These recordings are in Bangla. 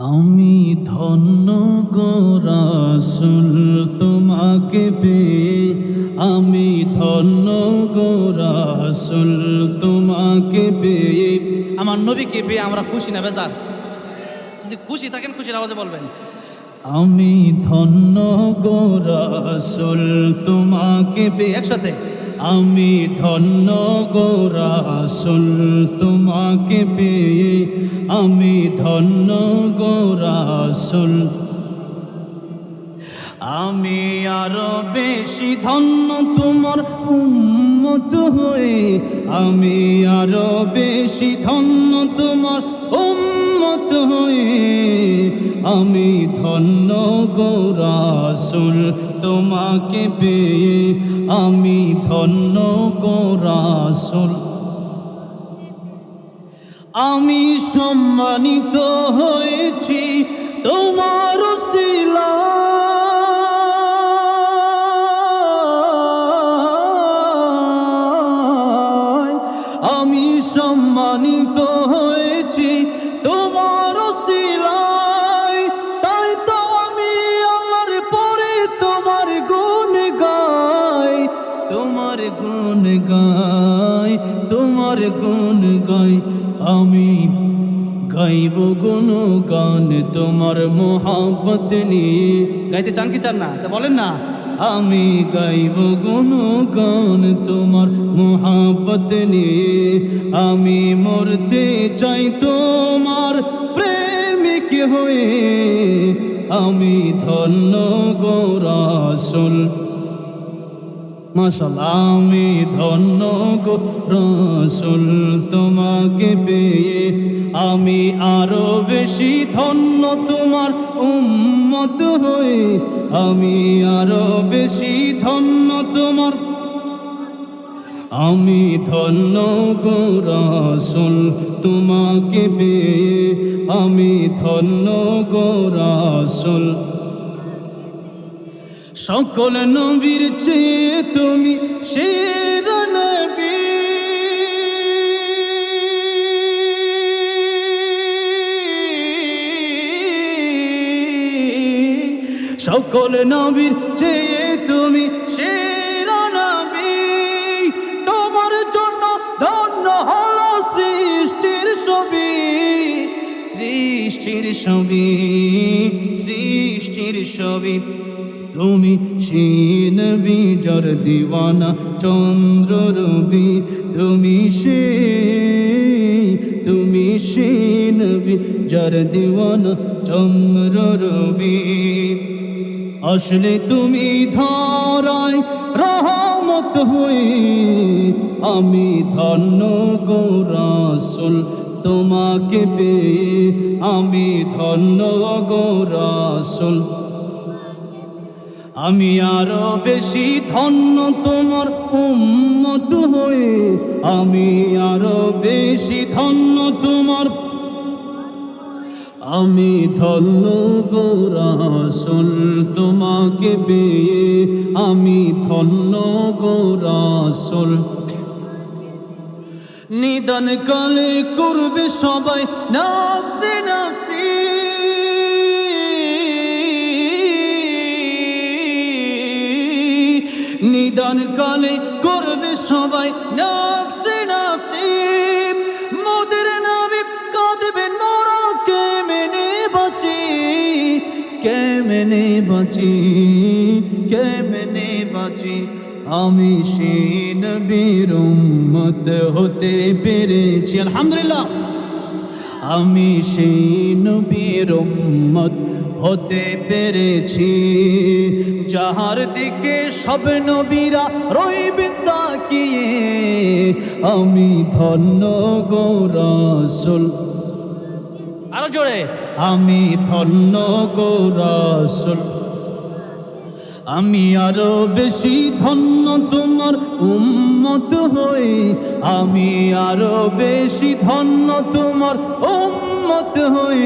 আমি ধন্য গোরাসুল তোমাকে পেয়ে। আমি ধন্য গোরাসুল তোমাকে পেয়ে। আমার নবীকে পেয়ে আমরা খুশি না বেজার। যদি খুশি থাকেন খুশির আওয়াজে বলবেন। আমি ধন্য গোরাসুল তোমাকে পেয়ে। একসাথে। আমি ধন্য গোরাসুল তোমাকে পেয়ে আমি ধন্য গোরাসুল আমি আরও বেশি ধন্য তোমার উম্মত হয়ে, আমি আরও বেশি ধন্য তোমার উম্মত হয়ে আমি ধন্য গোরাসুল তোমাকে পেয়ে, আমি ধন্য গোরাসুল আমি সম্মানিত হয়েছি তোমার শিলা আমি সম্মানিত তোমার গুণ গাই, আমি গাইব গুণ গান তোমার মোহাব্বত নিয়ে। গাইতে চান কি চান না? তা বলেন না। আমি গাইব গুণ গান তোমার মোহাব্বত নিয়ে। আমি মরতে চাই তোমার প্রেমিক হয়ে। আমি ধন্য গোরাসুল আমি ধন্য গো রসুল তোমাকে পেয়ে। আমি আরও বেশি ধন্য তোমার উম্মত হয়ে। আমি আরও বেশি ধন্য তোমার, আমি ধন্য গো রসুল তোমাকে পেয়ে। আমি ধন্য গো রসুল সকল নবীর চেয়ে তুমি শের নবী। সকল নবীর চেয়ে তুমি শের নবী। তোমার জন্য ধন্য হলো সৃষ্টির ছবি। সৃষ্টির ছবি সৃষ্টির ছবি। তুমি শীন বিজর দিওয়ানা, চন্দ্র রবি, তুমি সে তুমি শীন বিজর দিওয়ানা, চন্দ্র রবি। আসলে তুমি ধরায় রহমত হয়ে, আমি ধন্য গৌরাসুল তোমাকে পেয়ে, আমি ধন্য গৌরাসুল আমি আরও বেশি ধন্য তোমার উম্মত হয়ে। আমি আরও বেশি ধন্য তোমার। আমি ধন্য গোরাসুল তোমাকে পেয়ে। আমি ধন্য গোরাসুল নিদান কালে করবে সবাই নাফসি নিদান কালে করবে সবাই, নাফসি নাফসি। মোদের নবী কাঁদবেন মোরা কেমনে বাঁচি কেমনে বাঁচি কেমনে বাঁচি। আমি সে নবীর উম্মত হতে পেরেছি, আলহামদুলিল্লাহ। আমি সেই নবীর উম্মত হতে পেরেছি। যাহার দিকে সব নবীরা রইবে তাকিয়ে, আমি ধন্য গৌরাসুল আরও জোরে, আমি ধন্য গৌরাসুল আমি আরও বেশি ধন্য তোমার উম্মত হই। আমি আরও বেশি ধন্য তোমার উম্মত হই।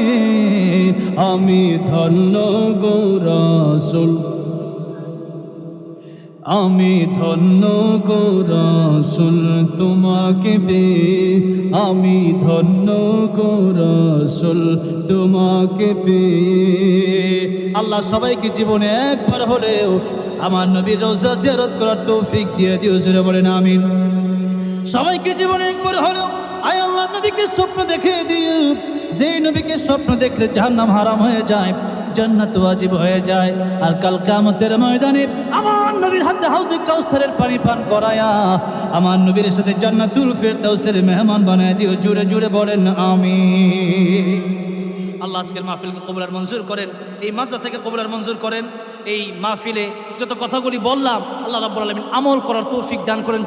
আমি ধন্য গৌরাসুল আমি ধন্য গো রাসুল, তোমাকে পেয়ে আমি ধন্য গো রাসুল, তোমাকে পেয়ে। আল্লাহ সবাইকে জীবনে একবার হলেও আমার নবীর রোজা জিয়ারত করার তৌফিক দিয়ে দিও জুড়ে বলেন আমিন। সবাইকে জীবনে একবার হলেও আয় আল্লাহ নবীকে স্বপ্ন দেখে দিও। যে নবীকে স্বপ্ন দেখলে জাহান্নাম হারাম হয়ে যায়। জান্নাত ওয়াজিব হয়ে যায়। আর কাল কামতের ময়দানে আমার নবীর হাতে হাউজে কাউসারের পানি পান করায়া আমার নবীর সাথে জান্নাতুল ফেরদাউসের মেহমান বানায় দিও। জুড়ে জুড়ে বলেন আমি আল্লাহ আজকের মাহফিলকে কবুলার মঞ্জুর করেন। এই মাদ্রাসাকে কবুলার মঞ্জুর করেন। এই মাহফিলে যত কথাগুলি বললাম, আল্লাহ রাব্বুল আলামিন আমল করার তৌফিক দান করেন।